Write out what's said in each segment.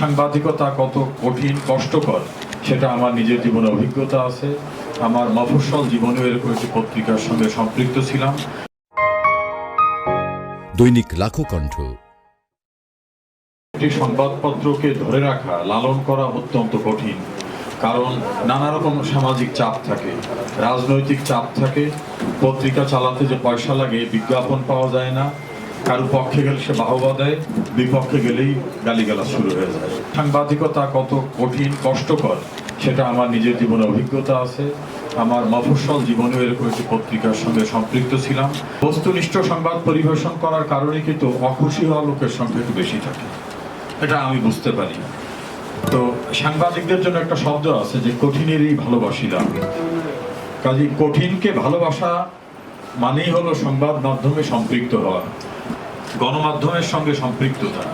সাংবাদিকতা কত কঠিন কষ্টকর সেটা আমার নিজের জীবনে অভিজ্ঞতা আছে। আমার মফস্বল জীবনেও এরকম একটি পত্রিকার সঙ্গে সম্পৃক্ত ছিলাম। দৈনিক লাখো কণ্ঠ। একটি সংবাদপত্রকে ধরে রাখা লালন করা অত্যন্ত কঠিন কারণ নানা রকম সামাজিক চাপ থাকে রাজনৈতিক চাপ থাকে পত্রিকা চালাতে যে পয়সা লাগে বিজ্ঞাপন পাওয়া যায় না কারও পক্ষে গেলে সে বাহবা দেয়, বিপক্ষে গেলেই গালিগালাজ শুরু হয়ে যায়। সাংবাদিকতা কত কঠিন, কষ্টকর, সেটা আমার নিজের জীবনে অভিজ্ঞতা আছে। আমার মফস্বল জীবনেও এরকম একটি পত্রিকার সঙ্গে সম্পৃক্ত ছিলাম। বস্তুনিষ্ঠ সংবাদ পরিবেশন করার কারণে কিন্তু অখুশি হওয়া লোকের সংখ্যা একটু বেশি থাকে। এটা আমি বুঝতে পারি। তো সাংবাদিকদের জন্য একটা শব্দ আছে যে কঠিনেরই ভালোবাসিলাম কাজে কঠিনকে ভালোবাসা মানেই হলো সংবাদ মাধ্যমে সম্পৃক্ত হওয়া। গণমাধ্যমের সঙ্গে সম্পৃক্ততা।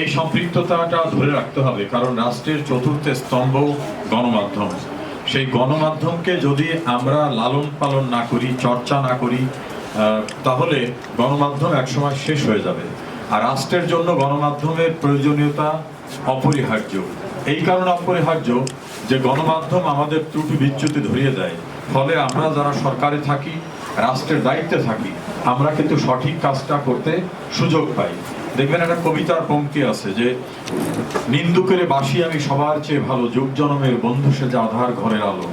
এই সম্পৃক্ততাটা ধরে রাখতে হবে, কারণ রাষ্ট্রের চতুর্থ স্তম্ভ গণমাধ্যম। সেই গণমাধ্যমকে যদি আমরা লালন পালন না করি, চর্চা না করি তাহলে গণমাধ্যম একসময় শেষ হয়ে যাবে। আর রাষ্ট্রের জন্য গণমাধ্যমের প্রয়োজনীয়তা অপরিহার্য। এই কারণে অপরিহার্য যে গণমাধ্যম আমাদের ত্রুটি বিচ্যুতি ধরিয়ে দেয়। ফলে আমরা যারা সরকারে থাকি রাষ্ট্রের দায়িত্বে থাকি, আমরা কিন্তু সঠিক কাজটা করতে সুযোগ পাই। দেখবেন একটা কবিতার পঙ্ক্তি আছে যে, নিন্দুকের বাসি আমি সবার চেয়ে ভালো, যুগ জনমের বন্ধু সে যে আধার ঘরের আলো।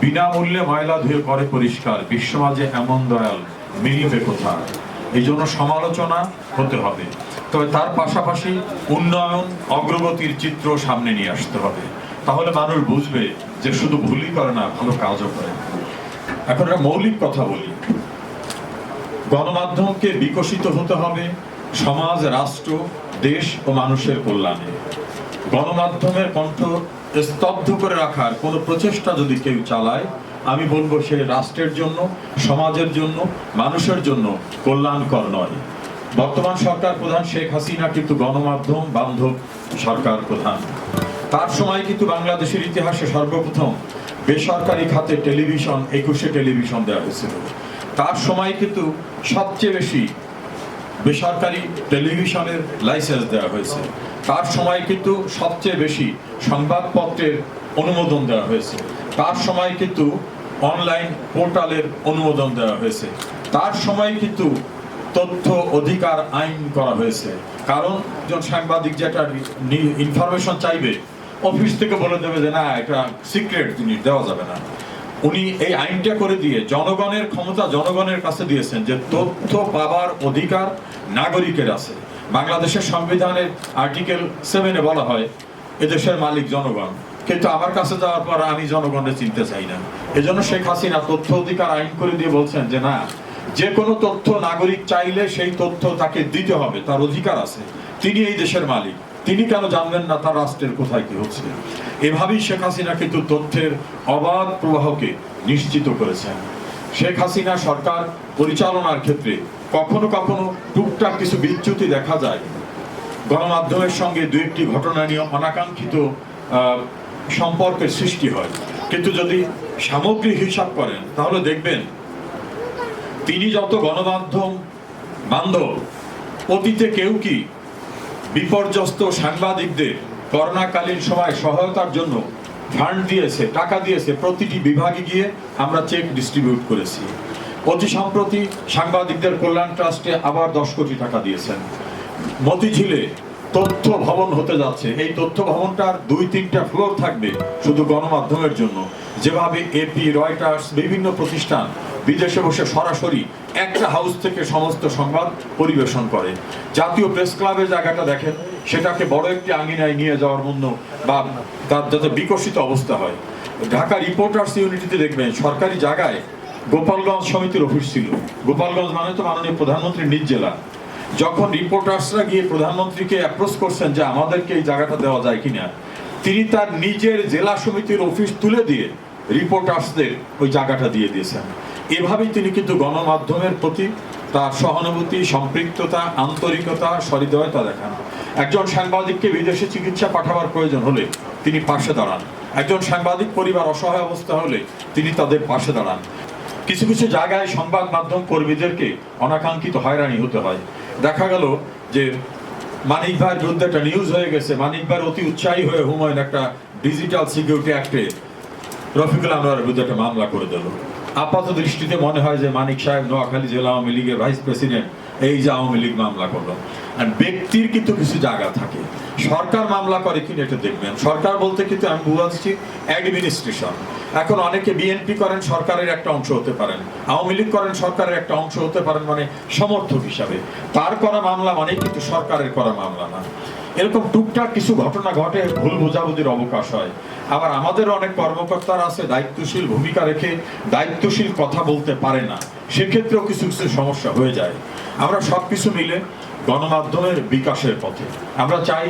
বিনামূল্যে ময়লা ধুয়ে করে পরিষ্কার বিশ্বমাঝে এমন দয়াল, মিলিবে কোথায়? এই জন্য সমালোচনা হতে হবে। তবে তার পাশাপাশি উন্নয়ন, অগ্রগতির চিত্র সামনে নিয়ে আসতে হবে। তাহলে মানুষ বুঝবে যে শুধু ভুলই করে না, ভালো কাজও করে। এখন একটা মৌলিক কথা বলি। গণমাধ্যমকে বিকশিত হতে হবে সমাজ, রাষ্ট্র, দেশ ও মানুষের কল্যাণে। গণমাধ্যমের কণ্ঠ স্তব্ধ করে রাখার কোনো প্রচেষ্টা যদি কেউ চালায়, আমি বলব সে রাষ্ট্রের জন্য, সমাজের জন্য, মানুষের জন্য কল্যাণকর নয়। বর্তমান সরকার প্রধান শেখ হাসিনা কিন্তু গণমাধ্যম বান্ধব সরকার প্রধান। তার সময় কিন্তু বাংলাদেশের ইতিহাসে সর্বপ্রথম বেসরকারি খাতে টেলিভিশন, একুশে টেলিভিশন দেওয়া হয়েছিল। তার সময় কিন্তু সবচেয়ে বেশি বেসরকারি টেলিভিশনের লাইসেন্স দেওয়া হয়েছে। তার সময় কিন্তু সবচেয়ে বেশি সংবাদপত্রের অনুমোদন দেওয়া হয়েছে। তার সময় কিন্তু অনলাইন পোর্টালের অনুমোদন দেওয়া হয়েছে। তার সময় কিন্তু তথ্য অধিকার আইন করা হয়েছে। কারণ একজন সাংবাদিক যেটা ইনফরমেশন চাইবে অফিস থেকে বলে দেবে যে, না, এটা সিক্রেট জিনিস, দেওয়া যাবে না। উনি এই আইনটা করে দিয়ে জনগণের ক্ষমতা জনগণের কাছে দিয়েছেন যে, তথ্য পাবার অধিকার নাগরিকের আছে। বাংলাদেশের সংবিধানের আর্টিকেল সেভেনে বলা হয়, এদেশের মালিক জনগণ। কিন্তু আমার কাছে যাওয়ার পর আমি জনগণের চিনতে চাই না। এজন্য শেখ হাসিনা তথ্য অধিকার আইন করে দিয়ে বলছেন যে, না যে কোনো তথ্য নাগরিক চাইলে সেই তথ্য তাকে দিতে হবে, তার অধিকার আছে। তিনি এই দেশের মালিক। তিনি কেন জানবেন না তার রাষ্ট্রের কোথায় কি হচ্ছে? এভাবেই শেখ হাসিনা কিন্তু তথ্যের অবাধ প্রবাহকে নিশ্চিত করেছেন। শেখ হাসিনা সরকার পরিচালনার ক্ষেত্রে কখনো কখনো টুকটাক কিছু বিচ্যুতি দেখা যায়। গণমাধ্যমের সঙ্গে দু একটি ঘটনা নিয়ে অনাকাঙ্ক্ষিত সম্পর্কের সৃষ্টি হয়। কিন্তু যদি সামগ্রিক হিসাব করেন, তাহলে দেখবেন তিনি যত গণমাধ্যম বান্ধব, অতীতে কেউ কি বিপর্যস্ত সাংবাদিকদের করোনাকালীন সময় সহায়তার জন্য ফান্ড দিয়েছে, টাকা দিয়েছে, প্রতিটি বিভাগে গিয়ে আমরা চেক ডিস্ট্রিবিউট করেছি। অতি সম্প্রতি সাংবাদিকদের কল্যাণ ট্রাস্টে আবার দশ কোটি টাকা দিয়েছেন। মতিঝিলে তথ্য ভবন হতে যাচ্ছে। এই তথ্য ভবনটার দুই তিনটা ফ্লোর থাকবে শুধু গণমাধ্যমের জন্য। যেভাবে এপি রয়টার্স বিভিন্ন প্রতিষ্ঠান বিদেশে বসে সরাসরি একটা হাউস থেকে সমস্ত সংবাদ পরিবেশন করে। জাতীয় প্রেস ক্লাবের জায়গাটা দেখেন, সেটাকে বড় একটি আঙিনায় নিয়ে যাওয়ার জন্য বা তার যাতে বিকশিত অবস্থা হয়। ঢাকা রিপোর্টার্স ইউনিটিতে দেখবেন, সরকারি জায়গায় গোপালগঞ্জ সমিতির অফিস ছিল। গোপালগঞ্জ মানে তো মাননীয় প্রধানমন্ত্রীর নিজ জেলা। যখন রিপোর্টার্সরা গিয়ে প্রধানমন্ত্রীকে অ্যাপ্রোচ করছেন যে, আমাদেরকে এই জায়গাটা দেওয়া যায় কিনা? তিনি তার নিজের জেলা সমিতির অফিস তুলে দিয়ে রিপোর্টার্সদের ওই জায়গাটা দিয়ে দিয়েছেন। এভাবেই তিনি কিন্তু গণমাধ্যমের প্রতি তার সহানুভূতি, সম্পৃক্ততা, আন্তরিকতা, সহৃদয়তা দেখান। একজন সাংবাদিককে বিদেশে চিকিৎসা পাঠাবার প্রয়োজন হলে তিনি পাশে দাঁড়ান। একজন সাংবাদিক পরিবার অসহায় অবস্থা হলে তিনি তাদের পাশে দাঁড়ান। কিছু কিছু জায়গায় সংবাদ মাধ্যম কর্মীদেরকে অনাকাঙ্ক্ষিত হয়রানি হতে হয়। দেখা গেল যে মানিক ভাইয়ের বিরুদ্ধে একটা নিউজ হয়ে গেছে। মানিক ভাইয়ের অতি উৎসাহী হয়ে হুমায়ুন একটা ডিজিটাল সিকিউরিটি অ্যাক্টে রফিকুল আনোয়ারের বিরুদ্ধে একটা মামলা করে দিল। আপাত দৃষ্টিতে মনে হয় যে মানিক সাহেব নোয়াখালী জেলা আওয়ামী লীগের ভাইস প্রেসিডেন্ট, এই যে আওয়ামী লীগ মামলা করল। ব্যক্তির কিন্তু কিছু জায়গা থাকে। সরকার মামলা করে কিনা এটা দেখবেন। সরকার বলতে কিন্তু আমি বুঝাচ্ছি অ্যাডমিনিস্ট্রেশন এখন অনেকে বিএনপি করেন সরকারের একটা অংশ হতে পারেন। আওয়ামী লীগ করেন সরকারের একটা অংশ হতে পারেন মানে সমর্থক হিসাবে। তার করা মামলা মানে কিন্তু সরকারের করা মামলা না। এরকম টুকটাক কিছু ঘটনা ঘটে, ভুল বোঝাবুঝির অবকাশ হয়। আবার আমাদের অনেক কর্মকর্তারা আছে, দায়িত্বশীল ভূমিকা রেখে দায়িত্বশীল কথা বলতে পারে না। সেক্ষেত্রেও কিছু কিছু সমস্যা হয়ে যায়। আমরা সব কিছু মিলে গণমাধ্যমের বিকাশের পথে। আমরা চাই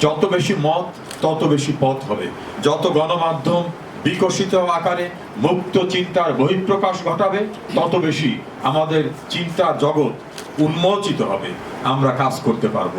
যত বেশি মত, তত বেশি পথ হবে। যত গণমাধ্যম বিকশিত আকারে মুক্ত চিন্তার বহিঃপ্রকাশ ঘটাবে, তত বেশি আমাদের চিন্তার জগৎ উন্মোচিত হবে। আমরা কাজ করতে পারব।